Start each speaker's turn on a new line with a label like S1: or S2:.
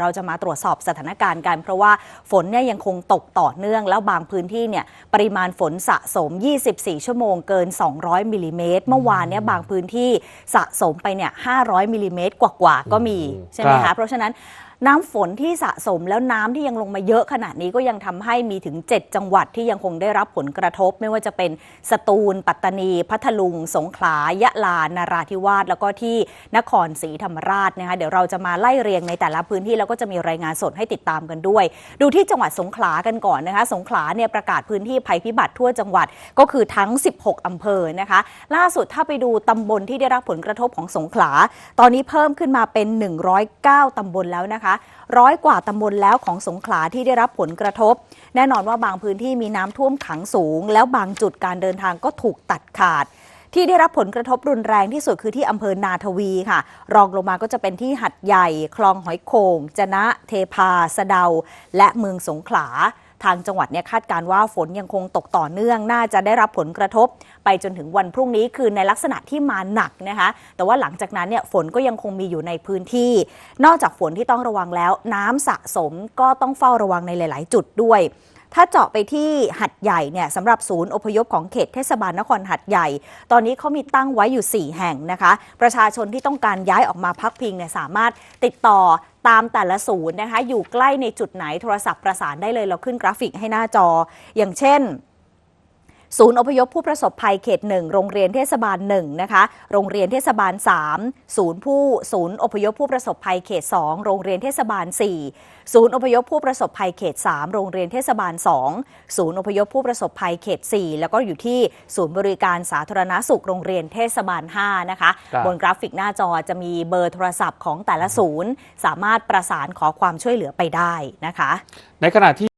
S1: เราจะมาตรวจสอบสถานการณ์กัน เพราะว่าฝนเนี่ยยังคงตกต่อเนื่อง แล้วบางพื้นที่เนี่ยปริมาณฝนสะสม 24 ชั่วโมงเกิน 200มิลลิเมตรเมื่อวานเนี่ยบางพื้นที่สะสมไปเนี่ย500มิลลิเมตรกว่าๆก็มีใช่ไหม
S2: ครั
S1: คะ
S2: บ
S1: เพราะฉะนั้นน้ำฝนที่สะสมแล้วน้ำที่ยังลงมาเยอะขนาดนี้ก็ยังทำให้มีถึง 7 จังหวัดที่ยังคงได้รับผลกระทบ ไม่ว่าจะเป็นสตูล ปัตตานี พัทลุง สงขลายะลานาราธิวาสแล้วก็ที่นครศรีธรรมราชนะคะเดี๋ยวเราจะมาไล่เรียงในแต่ละพื้นที่แล้วก็จะมีรายงานสดให้ติดตามกันด้วย ดูที่จังหวัดสงขลากันก่อนนะคะสงขลาเนี่ยประกาศพื้นที่ภัยพิบัติทั่วจังหวัดก็คือทั้ง 16 อำเภอนะคะ ล่าสุดถ้าไปดูตำบลที่ได้รับผลกระทบของสงขลา ตอนนี้เพิ่มขึ้นมาเป็น 109 ตำบลแล้วนะคะร้อยกว่าตำบลแล้วของสงขลาที่ได้รับผลกระทบ แน่นอนว่าบางพื้นที่มีน้ำท่วมขังสูง แล้วบางจุดการเดินทางก็ถูกตัดขาด ที่ได้รับผลกระทบรุนแรงที่สุดคือที่อำเภอนาทวีค่ะ รองลงมาก็จะเป็นที่หัดใหญ่ คลองหอยโขง จนะ เทพา สะเดา และเมืองสงขลา ทางจังหวัดเนี่ยคาดการว่าฝนยังคงตกต่อเนื่อง น่าจะได้รับผลกระทบ ไปจนถึงวันพรุ่งนี้คือในลักษณะที่มาหนักนะคะ แต่ว่าหลังจากนั้นเนี่ยฝนก็ยังคงมีอยู่ในพื้นที่ นอกจากฝนที่ต้องระวังแล้ว น้ำสะสมก็ต้องเฝ้าระวังในหลาย ๆ จุดด้วย ถ้าเจาะไปที่หัดใหญ่เนี่ยสำหรับศูนย์อพยพของเขตเทศบาลนครหัดใหญ่ ตอนนี้เขามีตั้งไว้อยู่ 4 แห่งนะคะ ประชาชนที่ต้องการย้ายออกมาพักพิงเนี่ยสามารถติดต่อตามแต่ละศูนย์นะคะ อยู่ใกล้ในจุดไหนโทรศัพท์ประสานได้เลยเราขึ้นกราฟิกให้หน้าจอ อย่างเช่น ศูนย์อพยพผู้ประสบภัยเขต 1 โรงเรียนเทศบาล1นะคะ โรงเรียนเทศบาล 3 ศูนย์ผู้ศูนย์อพยพผู้ประสบภัยเขต 2 โรงเรียนเทศบาล 4 ศูนย์อพยพผู้ประสบภัยเขต 3 โรงเรียนเทศบาล 2 ศูนย์อพยพผู้ประสบภัยเขต 4 แล้วก็อยู่ที่ศูนย์บริการสาธารณสุขโรงเรียนเทศบาล 5 นะคะ
S2: ครับ
S1: บนกราฟิกหน้าจอจะมีเบอร์โทรศัพท์ของแต่ละศูนย์ สามารถประสานขอความช่วยเหลือไปได้นะคะ
S2: ในขณะที่